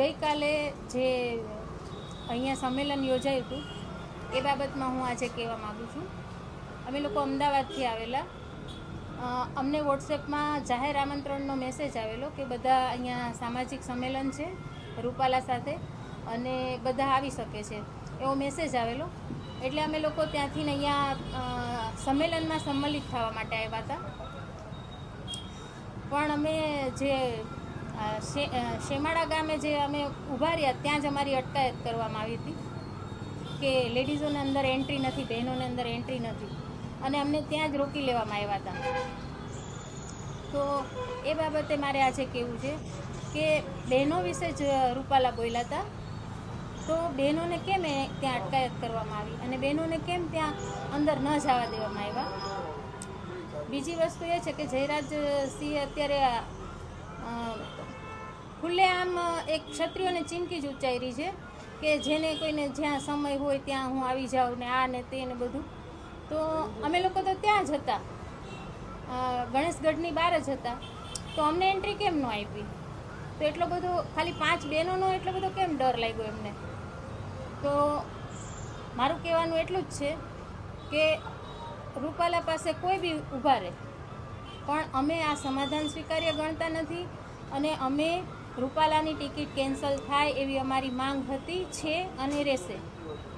ગઈકાલે જે અહીંયા સંમેલન યોજાયું હતું, એ બાબતમાં હું આજે કહેવા માગું છું. અમે લોકો અમદાવાદથી આવેલા. અમને વોટ્સએપમાં જાહેર આમંત્રણનો મેસેજ આવેલો કે બધા અહીંયા સામાજિક સંમેલન છે, રૂપાલા સાથે, અને બધા આવી શકે છે. એવો મેસેજ આવેલો. એટલે અમે લોકો ત્યાંથી અહીંયા સંમેલનમાં સંમલિત થવા માટે આવ્યા હતા. પણ અમે જે શેમાળા ગામે જે અમે ઊભા રહ્યા, ત્યાં જ અમારી અટકાયત કરવામાં આવી હતી કે લેડીઝોને અંદર એન્ટ્રી નથી, બહેનોને અંદર એન્ટ્રી નથી. અને અમને ત્યાં જ રોકી લેવામાં આવ્યા હતા. તો એ બાબતે મારે આજે કહેવું છે કે બહેનો વિશે જ રૂપાલા બોલ્યા હતા. તો બહેનોને કેમ એ ત્યાં અટકાયત કરવામાં આવી અને બહેનોને કેમ ત્યાં અંદર ન જવા દેવામાં આવ્યા? બીજી વસ્તુ એ છે કે જયરાજ સિંહ અત્યારે ખુલ્લેઆમ એક ક્ષત્રિયોને ચીમકી જ ઉચ્ચારી છે કે જેને કોઈને જ્યાં સમય હોય ત્યાં હું આવી જાઉં ને આ ને તે ને બધું. તો અમે લોકો તો ત્યાં જ હતા. ગણેશગઢની બહાર જ હતા. તો અમને એન્ટ્રી કેમ ન આપી? તો એટલો બધો, ખાલી પાંચ બહેનોનો એટલો બધો કેમ ડર લાગ્યો એમને? તો મારું કહેવાનું એટલું જ છે કે રૂપાલા પાસે કોઈ બી ઊભા રહે. પણ અમે આ સમાધાન સ્વીકાર્ય ગણતા નથી અને અમે રૂપાલાની ટિકિટ કેન્સલ થાય એવી અમારી માંગ હતી છે અને રહેશે.